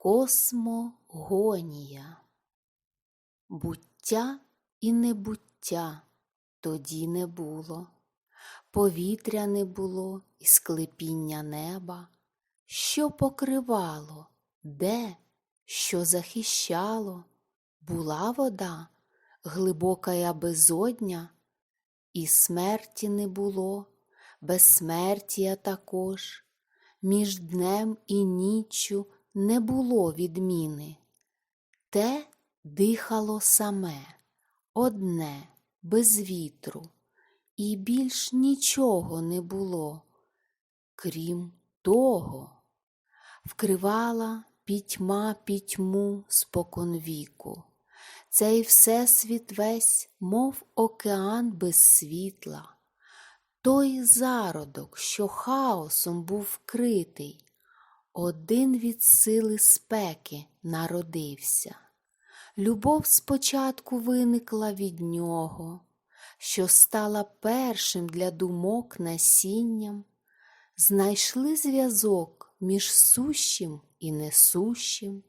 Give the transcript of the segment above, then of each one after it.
Космогонія. Буття і небуття тоді не було, повітря не було і склепіння неба, що покривало, де, що захищало, була вода, глибока безодня, і смерті не було, безсмертія також, між днем і ніччю не було відміни. Те дихало саме, одне, без вітру, і більш нічого не було, крім того, вкривала пітьма пітьму споконвіку. Цей всесвіт весь, мов океан без світла, той зародок, що хаосом був вкритий, один від сили спеки народився. Любов спочатку виникла від нього, що стала першим для думок насінням, знайшли зв'язок між сущим і несущим,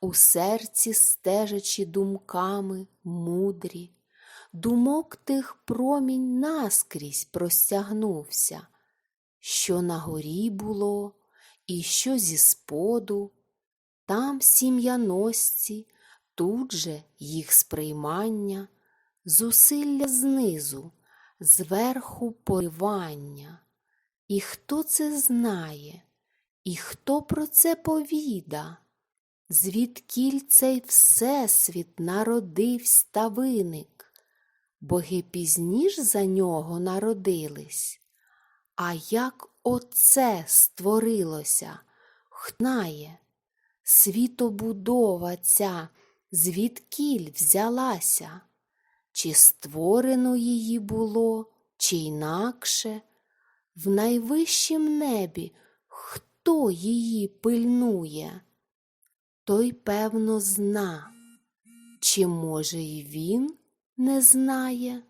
у серці стежачи думками мудрі, думок тих промінь наскрізь простягнувся, що на горі було, і що зі споду, там сім'яносці, тут же їх сприймання, зусилля знизу, зверху поривання. І хто це знає, і хто про це повіда? Звідкіль цей всесвіт народився та виник, боги пізніш за нього народились, а як оце створилося, хнає, світобудова ця звідкіль взялася, чи створено її було, чи інакше, в найвищім небі хто її пильнує? той, певно, зна, чи, може, й він не знає?